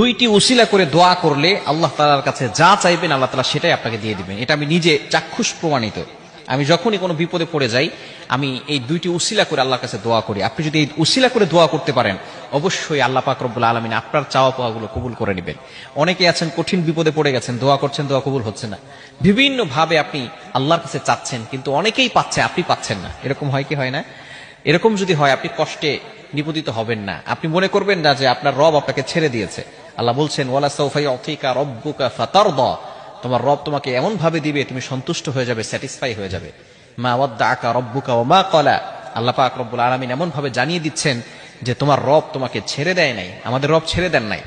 দুইটি উসিলা করে দোয়া করলে আল্লাহ তালার কাছে যা চাইবেন আল্লাহ তালা সেটাই আপনাকে দিয়ে দিবেন। এটা আমি নিজে চাক্ষুষ প্রমাণিত। আমি যখনই কোনো বিপদে পড়ে যাই, আমি এই দুইটি উসিলা করে আল্লাহর কাছে দোয়া করি। আপনি যদি এই উসিলা করে দোয়া করতে পারেন, অবশ্যই আল্লাহ পাক রব্বুল আলমিন আপনার চাওয়া পাওয়াগুলো কবুল করে নেবেন। অনেকে আছেন, কঠিন বিপদে পড়ে গেছেন, দোয়া করছেন, দোয়া কবুল হচ্ছে না। বিভিন্ন ভাবে আপনি আল্লাহর কাছে চাচ্ছেন, কিন্তু অনেকেই পাচ্ছে, আপনি পাচ্ছেন না। এরকম হয় কি, হয় না? এরকম যদি হয়, আপনি কষ্টে নিপতিত হবেন না। আপনি মনে করবেন না যে আপনার রব আপনাকে ছেড়ে দিয়েছে। আল্লাহ বলছেন, ওয়ালা তোমার রব তোমাকে এমন ভাবে দিবে, তুমি সন্তুষ্ট হয়ে যাবে স্যাটিসফাই হয়ে যাবে। মা ওয়াদ্দা আকা রব্বুকা ও মা কলা আল্লাহ পাক রব্বুল আলমিন এমন ভাবে জানিয়ে দিচ্ছেন যে, তোমার রব তোমাকে ছেড়ে দেয় নাই, আমাদের রব ছেড়ে দেন নাই।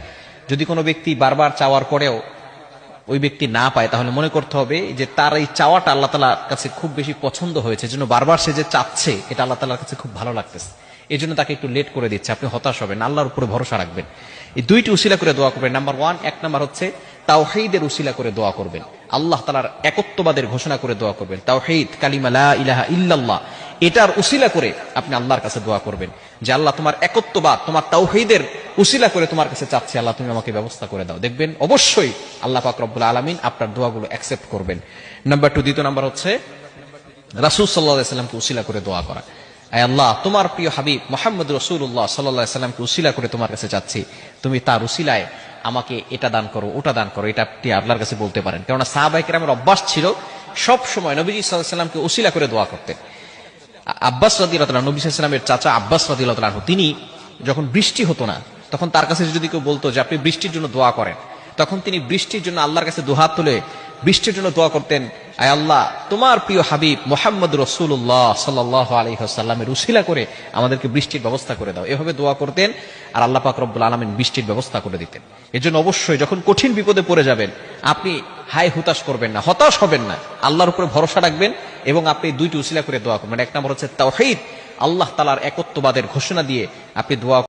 যদি কোনো ব্যক্তি বারবার চাওয়ার পরেও ওই ব্যক্তি না পায়, তাহলে মনে করতে হবে যে তার এই চাওয়াটা আল্লাহ তালার কাছে খুব বেশি পছন্দ হয়েছে। জন্য বারবার সে যে চাচ্ছে, এটা আল্লাহ তালার কাছে খুব ভালো লাগতেছে। এই জন্য তাকে একটু লেট করে দিচ্ছে। আপনি হতাশ হবেন, আল্লাহর উপরে ভরসা রাখবেন। এই দুইটি উসিলা করে দোয়া করবেন। নাম্বার ওয়ান এক নাম্বার হচ্ছে তাওহিদের উসিলা করে দোয়া করবেন। আল্লাহ তালার একত্ববাদের ঘোষণা করে দোয়া করবেন। তাওহিদ, কালিমা লা ইলাহা ইল্লাল্লাহ, এটার উসিলা করে আপনি আল্লাহর কাছে দোয়া করবেন যে আল্লাহ তোমার একত্ববাদ, তোমার তাওহিদের উসিলা করে তোমার কাছে চাচ্ছি, আল্লাহ, তুমি আমাকে ব্যবস্থা করে দাও। দেখবেন অবশ্যই আল্লাহ পাক রব্বুল আলমিন আপনার দোয়াগুলো অ্যাকসেপ্ট করবেন। নাম্বার টু দ্বিতীয় নাম্বার হচ্ছে, রাসুল সাল্লাহ সাল্লামকে উসিলা করে দোয়া করা। আয় আল্লাহ, তোমার প্রিয় হাবিব মোহাম্মদ রসুল্লাহ সাল্লাহ সাল্লামকে উসিলা করে তোমার কাছে চাচ্ছি। তুমি তার উসিলায় আমাকে এটা দান করো, ওটা দান করো, এটা আপনি আল্লাহর কাছে বলতে পারেন। কেননা সাহাবাহিকের আমার অভ্যাস ছিল সব সময় নবীজি সাল্লাহ সাল্লামকে উসিলা করে দোয়া করতেন আব্বাস রাদিয়াল্লাহু তাআলা নবী সাল্লামের চাচা আব্বাস রাদিয়াল্লাহু তাআলা তিনি যখন বৃষ্টি হতো না তখন তার কাছে যদি কেউ বলতো যে আপনি বৃষ্টির জন্য দোয়া করেন, তখন তিনি বৃষ্টির জন্য আল্লাহর কাছে দুহাত তুলে বৃষ্টির জন্য দোয়া করতেন, আয় আল্লাহ, তোমার প্রিয় হাবিব মোহাম্মদ রসুল্লাহ সাল্লাহ আলহিহাসাল্লামের উসিলা করে আমাদেরকে বৃষ্টির ব্যবস্থা করে দাও। এভাবে দোয়া করতেন আর আল্লাহ পাক রব্বুল আলমিন বৃষ্টির ব্যবস্থা করে দিতেন। এজন্য অবশ্যই যখন কঠিন বিপদে পড়ে যাবেন, আপনি হাই হুতাশ করবেন না, হতাশ হবেন না। আল্লাহর উপরে ভরসা রাখবেন এবং আপনি দুইটি উসিলা করে দোয়া করবেন। এক নম্বর হচ্ছে তাওহীদ, আল্লাহ তালার একত্ববাদের ঘোষণা দিয়ে আপনি দোয়া